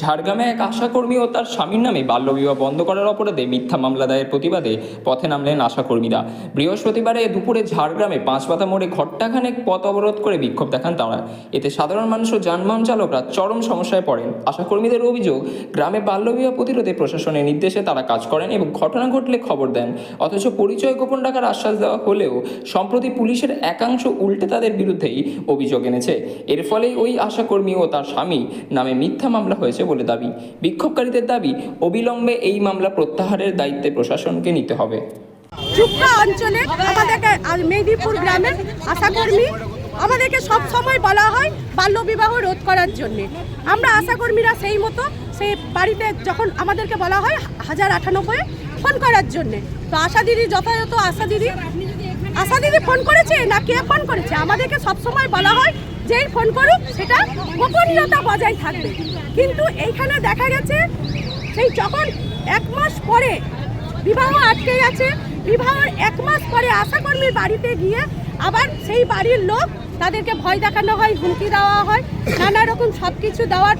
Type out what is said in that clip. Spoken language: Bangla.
ঝাড়গ্রামে এক আশাকর্মী ও তার স্বামীর নামে বাল্যবিবাহ বন্ধ করার অপরাধে মিথ্যা মামলা দায়ের প্রতিবাদে পথে নামলেন আশাকর্মীরা। বৃহস্পতিবারে দুপুরে ঝাড়গ্রামে পাঁচপাতা মোড়ে ঘট্টাখানেক পথ অবরোধ করে বিক্ষোভ দেখান তারা। এতে সাধারণ মানুষ ও যানবাহন চালকরা চরম সমস্যায় পড়েন। আশাকর্মীদের অভিযোগ, গ্রামে বাল্যবিবাহ প্রতিরোধে প্রশাসনের নির্দেশে তারা কাজ করেন এবং ঘটনা ঘটলে খবর দেন। অথচ পরিচয় গোপন রাখার আশ্বাস দেওয়া হলেও সম্প্রতি পুলিশের একাংশ উল্টে তাদের বিরুদ্ধেই অভিযোগ এনেছে। এর ফলেই ওই আশাকর্মী ও তার স্বামী নামে মিথ্যা মামলা হয়েছে বলে দাবি। বিক্ষোভকারীদের দাবি, অবিলম্বে এই মামলা প্রত্যাহারের দায়িত্বে প্রশাসনকে নিতে হবে। অঞ্চলে আমাদেরকে গ্রামের আশাকর্মী আমাদেরকে সব সময় বলা হয় বাল্যবিবাহ রোধ করার জন্য। আমরা আশাকর্মীরা সেই মতো, সেই বাড়িতে যখন আমাদেরকে বলা হয় হাজার আটানব্বই ফোন করার জন্য। তো আশা দিদি যথাযথ আশা দিদি আশা দিদি ফোন করেছে না কে ফোন করেছে? আমাদেরকে সব সময় বলা হয় যেই ফোন করুক, সেটা গোপনীয়তা বজায় থাকবে। কিন্তু এইখানে দেখা গেছে, সেই যখন এক মাস পরে বিবাহ আটকে গেছে, বিবাহের এক মাস পরে আশাকর্মীর বাড়িতে গিয়ে আবার সেই বাড়ির লোক তাদেরকে ভয় দেখানো হয়, হুমকি দেওয়া হয়, নানা রকম সব কিছু দেওয়ার